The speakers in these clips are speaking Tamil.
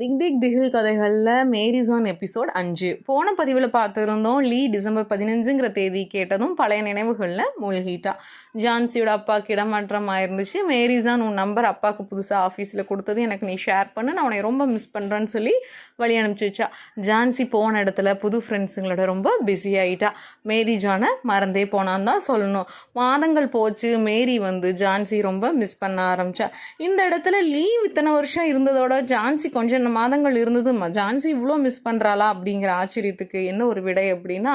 திக் திக் திகில் கதைகளில் மேரிசான் எபிசோட் அஞ்சு. போன பதிவில் பார்த்துருந்தோம் லீ டிசம்பர் பதினஞ்சுங்கிற தேதி கேட்டதும் பழைய நினைவுகளில் மூழ்கிட்டா. ஜான்சியோட அப்பாவுக்கு இடமாற்றம் ஆயிருந்துச்சு மேரிசான் உன் நம்பர் அப்பாவுக்கு புதுசாக ஆஃபீஸில் கொடுத்தது எனக்கு நீ ஷேர் பண்ணு நான் உன்னை ரொம்ப மிஸ் பண்ணுறேன்னு சொல்லி வழி அனுப்பிச்சி வச்சா ஜான்சி போன இடத்துல புது ஃப்ரெண்ட்ஸுங்களோட ரொம்ப பிஸி ஆகிட்டா மேரி ஜானை மறந்தே போனான்னு தான் சொல்லணும். மாதங்கள் போச்சு மேரி வந்து ஜான்சி ரொம்ப மிஸ் பண்ண ஆரம்பித்தா இந்த இடத்துல லீவ் இத்தனை வருஷம் இருந்ததோட ஜான்சி கொஞ்சம் மாதங்கள் இருந்தது. ஜான்சி இவ்வளோ மிஸ் பண்ணுறாளா அப்படிங்கிற ஆச்சரியத்துக்கு என்ன ஒரு விடை அப்படின்னா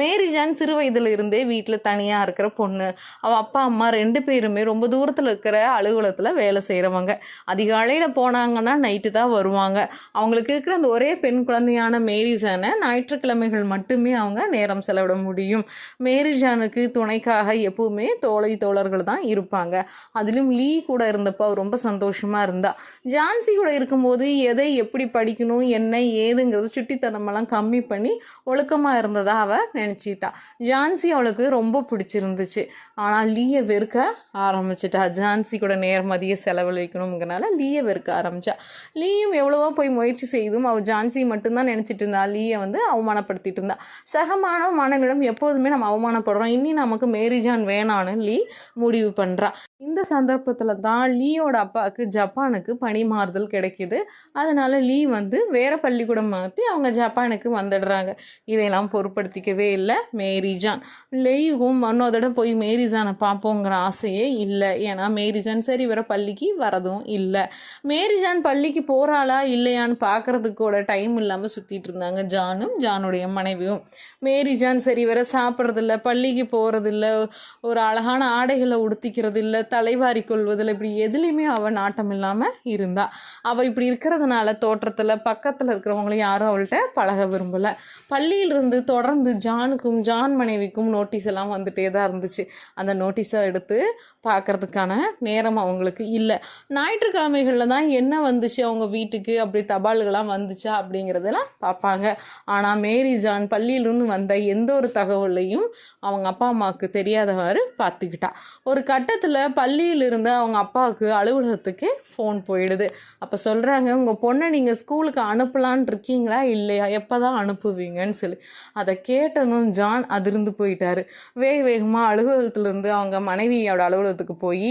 மேரி ஜான் சிறு வயதில் இருந்தே வீட்டில் தனியாக இருக்கிற பொண்ணு. அவள் அப்பா அம்மா ரெண்டு பேருமே ரொம்ப தூரத்தில் இருக்கிற அலுவலகத்தில் வேலை செய்கிறவங்க அதிகாலையில் போனாங்கன்னா நைட்டு தான் வருவாங்க. அவங்களுக்கு இருக்கிற அந்த ஒரே பெண் குழந்தையான மேரி ஜானை ஞாயிற்றுக்கிழமைகள் மட்டுமே அவங்க நேரம் செலவிட முடியும். மேரி ஜானுக்கு துணைக்காக எப்பவுமே தோழை தோழர்கள் தான் இருப்பாங்க. அதிலும் லீ கூட இருந்தப்போ ரொம்ப சந்தோஷமாக இருந்தா. ஜான்சி கூட இருக்கும்போது எதை எப்படி படிக்கணும் என்ன ஏதுங்கிறது சுட்டித்தனமெல்லாம் கம்மி பண்ணி ஒழுக்கமாக இருந்ததா அவள் நினச்சிட்டா. ஜான்சி அவளுக்கு ரொம்ப பிடிச்சிருந்துச்சு. ஆனால் லீயை வெறுக்க ஆரம்பிச்சிட்டா. ஜான்சி கூட நேரம் செலவழிக்கணுங்கிறனால லீயை வெறுக்க ஆரம்பிச்சா. லீயும் எவ்வளவோ போய் முயற்சி செய்தும் அவள் ஜான்சி மட்டும்தான் நினச்சிட்டு இருந்தா. லீயை வந்து அவமானப்படுத்திட்டு இருந்தா. சக மாணவ எப்போதுமே நம்ம அவமானப்படுறோம். இனி நமக்கு மேரிஜான் வேணான்னு லீ முடிவு பண்ணுறா இந்த சந்தர்ப்பத்தில் தான் லீயோட அப்பாவுக்கு ஜப்பானுக்கு பணி மாறுதல் கிடைக்கிது. அது அதனால் லீ வந்து வேற பள்ளிக்கூடம் மாற்றி அவங்க ஜப்பானுக்கு வந்துடுறாங்க. இதையெல்லாம் பொருட்படுத்திக்கவே இல்லை. மேரிஜான் லெய்வும் மன்னோதோட போய் மேரிஜானை பார்ப்போங்கிற ஆசையே இல்லை. ஏன்னா மேரிஜான் சரி வர பள்ளிக்கு வரதும் இல்லை. மேரிஜான் பள்ளிக்கு போகிறாளா இல்லையான்னு பார்க்கறதுக்கு கூட டைம் இல்லாமல் சுற்றிட்டு இருந்தாங்க ஜானும் ஜானுடைய மனைவியும். மேரிஜான் சரி வர சாப்பிட்றதில்ல பள்ளிக்கு போகிறதில்ல ஒரு அழகான ஆடைகளை உடுத்திக்கிறது இல்லை தலைவாரி கொள்வதில் இப்படி எதுலேயுமே அவள் நாட்டம் இல்லாமல் இருந்தா. அவள் இப்படி இருக்கிறதுனால அதனால் தோற்றத்தில் பக்கத்தில் இருக்கிறவங்களையும் யாரும் அவள்கிட்ட பழக விரும்பலை. பள்ளியிலிருந்து தொடர்ந்து ஜானுக்கும் ஜான் மனைவிக்கும் நோட்டீஸ் எல்லாம் வந்துட்டே தான் இருந்துச்சு. அந்த நோட்டீஸை எடுத்து பார்க்கறதுக்கான நேரம் அவங்களுக்கு இல்லை. ஞாயிற்றுக்கிழமைகளில் தான் என்ன வந்துச்சு? அவங்க வீட்டுக்கு அப்படி தபால்கள்லாம் வந்துச்சா? அப்படிங்கிறதெல்லாம் பார்ப்பாங்க ஆனால் மேரி ஜான் பள்ளியிலிருந்து வந்த எந்த ஒரு தகவலையும் அவங்க அப்பா அம்மாவுக்கு தெரியாதவாறு பார்த்துக்கிட்டா. ஒரு கட்டத்தில் பள்ளியிலிருந்து அவங்க அப்பாவுக்கு அலுவலகத்துக்கு ஃபோன் போயிடுது. அப்போ சொல்கிறாங்க உங்கள் பொண்ணை பொண்ணை நீங்கள் ஸ்கூலுக்கு அனுப்பலான் இருக்கீங்களா? இல்லையா? எப்போ தான் அனுப்புவீங்கன்னு சொல்லி. அதை கேட்டதும் ஜான் அதிர்ந்து போயிட்டார். வேக வேகமாக அலுவலகத்துலேருந்து அவங்க மனைவியோட அலுவலகத்துக்கு போய்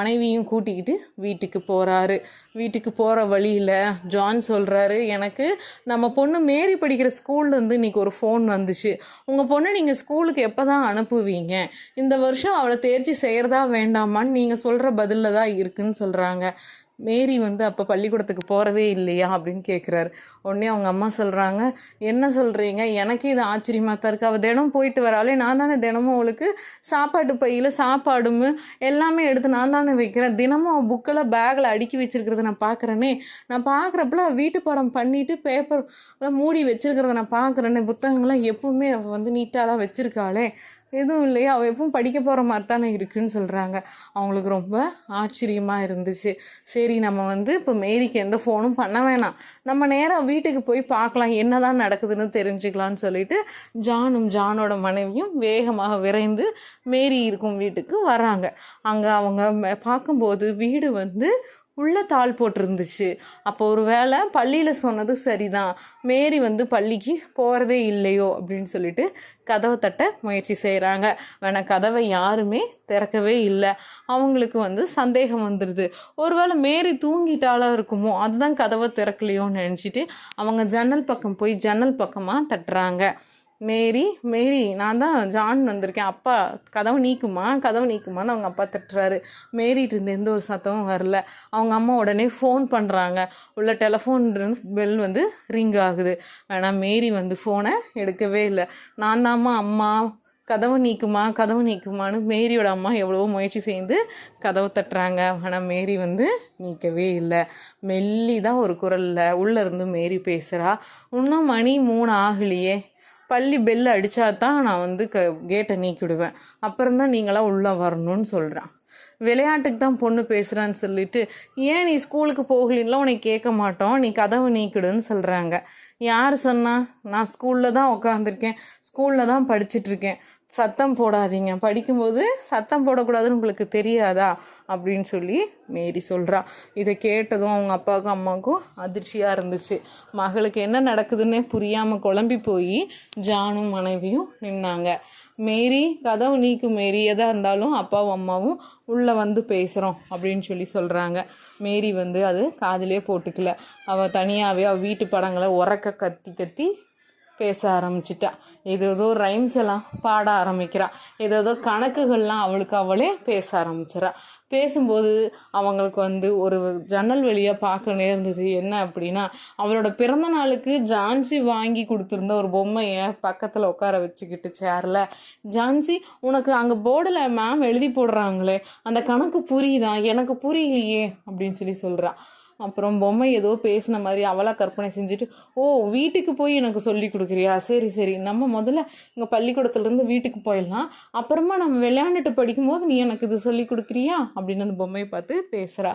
மனைவியும் கூட்டிக்கிட்டு வீட்டுக்கு போகிறாரு வீட்டுக்கு போகிற வழியில் ஜான் சொல்கிறாரு எனக்கு நம்ம பொண்ணு மேரி படிக்கிற ஸ்கூல்லேருந்து இன்றைக்கி ஒரு ஃபோன் வந்துச்சு. உங்கள் பொண்ணை நீங்கள் ஸ்கூலுக்கு எப்போ தான் அனுப்புவீங்க? இந்த வருஷம் அவளை தேர்ச்சி செய்கிறதா வேண்டாமான்னு நீங்கள் சொல்கிற பதிலில் தான் இருக்குன்னு சொல்கிறாங்க மேரி வந்து அப்போ பள்ளிக்கூடத்துக்கு போகிறதே இல்லையா அப்படின்னு கேட்குறாரு உடனே அவங்க அம்மா சொல்கிறாங்க என்ன சொல்கிறீங்க எனக்கு இது ஆச்சரியமாக தான் இருக்குது அவள் தினம் போயிட்டு வராளே நான் தானே தினமும் அவளுக்கு சாப்பாட்டு பையில் சாப்பாடும் எல்லாமே எடுத்து நான் தானே வைக்கிறேன். தினமும் அவள் புக்கில் பேக்கில் அடுக்கி வச்சுருக்கிறத நான் பார்க்குறேனே நான் பார்க்குறப்பல வீட்டு பாடம் பண்ணிவிட்டு பேப்பர் மூடி வச்சுருக்கிறத நான் பார்க்குறேனே புத்தகங்கள்லாம் எப்பவுமே அவள் வந்து நீட்டாலாம் வச்சுருக்காளே. எதுவும் இல்லையா. அவள் எப்பவும் படிக்க போகிற மாதிரி தானே இருக்குன்னு சொல்கிறாங்க அவங்களுக்கு ரொம்ப ஆச்சரியமாக இருந்துச்சு. சரி நம்ம வந்து இப்போ மேரிக்கு எந்த ஃபோனும் பண்ண வேணாம். நம்ம நேராக வீட்டுக்கு போய் பார்க்கலாம். என்ன தான் நடக்குதுன்னு தெரிஞ்சுக்கலான்னு சொல்லிட்டு ஜானும் ஜானோட மனைவியும் வேகமாக விரைந்து மேரி இருக்கும் வீட்டுக்கு வராங்க அங்கே அவங்க பார்க்கும்போது வீடு வந்து உள்ள தாள் போட்டிருந்துச்சு. அப்போ ஒரு வேளை பள்ளியில் சொன்னது சரிதான். மேரி வந்து பள்ளிக்கு போகிறதே இல்லையோ அப்படின்னு சொல்லிட்டு கதவை தட்ட முயற்சி செய்கிறாங்க வேணால் கதவை யாருமே திறக்கவே இல்லை. அவங்களுக்கு வந்து சந்தேகம் வந்துடுது ஒருவேளை மேரி தூங்கிட்டாலும் இருக்குமோ அதுதான் கதவை திறக்கலையோன்னு நினச்சிட்டு அவங்க ஜன்னல் பக்கம் போய் ஜன்னல் பக்கமாக தட்டுறாங்க. மேரி மேரி நான் தான் ஜான் வந்திருக்கேன். அப்பா கதவை நீக்குமா? கதவை நீக்குமான்னு அவங்க அப்பா தட்டுறாரு. மேரிட்டு இருந்து எந்த ஒரு சத்தமும் வரல. அவங்க அம்மா உடனே ஃபோன் பண்ணுறாங்க உள்ள டெலஃபோன் பெல் வந்து ரிங் ஆகுது. ஆனால் மேரி வந்து ஃபோனை எடுக்கவே இல்லை. நான் தாம்மா அம்மா கதவு நீக்குமா? கதவு நீக்குமான்னு மேரியோட அம்மா எவ்வளவோ முயற்சி செய்து கதவை தட்டுறாங்க. ஆனால் மேரி வந்து நீக்கவே இல்லை. மெல்லி தான் ஒரு குரலில் உள்ளேருந்து மேரி பேசுகிறா இன்னும் மணி மூணு ஆகலையே. பள்ளி பெல் அடித்தா தான் நான் வந்து க கேட்டை நீக்கிவிடுவேன் அப்புறம் தான் நீங்களாம் உள்ளே வரணும்னு சொல்கிறான் விளையாட்டுக்கு தான் பொண்ணு பேசுகிறான்னு சொல்லிட்டு ஏன் நீ ஸ்கூலுக்கு போகலின்லாம் உனக்கு கேட்க மாட்டோம். நீ கதவை நீக்கிடுன்னு சொல்கிறாங்க யார் சொன்னா நான் ஸ்கூலில் தான் உட்காந்துருக்கேன் ஸ்கூலில் தான் படிச்சுட்ருக்கேன் சத்தம் போடாதீங்க. படிக்கும்போது சத்தம் போடக்கூடாதுன்னு உங்களுக்கு தெரியாதா? அப்படின்னு சொல்லி மேரி சொல்கிறா இதை கேட்டதும் அவங்க அப்பாவுக்கும் அம்மாவுக்கும் அதிர்ச்சியாக இருந்துச்சு. மகளுக்கு என்ன நடக்குதுன்னே புரியாமல் குழம்பி போய் ஜானும் மனைவியும் நின்னாங்க. மேரி கதவு நீக்கு மேரி எதாக இருந்தாலும் அப்பாவும் அம்மாவும் உள்ளே வந்து பேசுகிறோம் அப்படின்னு சொல்லி சொல்கிறாங்க மேரி வந்து அது காதிலே போட்டுக்கல. அவள் தனியாகவே அவள் வீட்டு படங்களை உறக்க கத்தி கத்தி பேச ஆரம்பிச்சிட்டா. ஏதேதோ ரைம்ஸ் எல்லாம் பாட ஆரம்பிக்கிறா. ஏதேதோ கணக்குகள்லாம் அவளுக்கு அவளே பேச ஆரம்பிச்சிடா பேசும்போது அவங்களுக்கு வந்து ஒரு ஜன்னல் வழியாக பார்க்க நேர்ந்தது என்ன அப்படின்னா அவளோட பிறந்த நாளுக்கு ஜான்சி வாங்கி கொடுத்துருந்த ஒரு பொம்மையை பக்கத்தில் உட்கார வச்சுக்கிட்டு சேரில் ஜான்சி உனக்கு அங்கே போர்டில் மேம் எழுதி போடுறாங்களே அந்த கணக்கு புரியுதா? எனக்கு புரியலையே அப்படின்னு சொல்லி சொல்கிறான் அப்புறம் பொம்மை ஏதோ பேசின மாதிரி அவளாக கற்பனை செஞ்சுட்டு ஓ வீட்டுக்கு போய் எனக்கு சொல்லி கொடுக்குறியா? சரி சரி. நம்ம முதல்ல இங்கே பள்ளிக்கூடத்துலேருந்து வீட்டுக்கு போயிடலாம். அப்புறமா நம்ம விளையாண்டுட்டு படிக்கும்போது நீ எனக்கு இது சொல்லி கொடுக்குறியா? அப்படின்னு அந்த பொம்மையை பார்த்து பேசுகிறா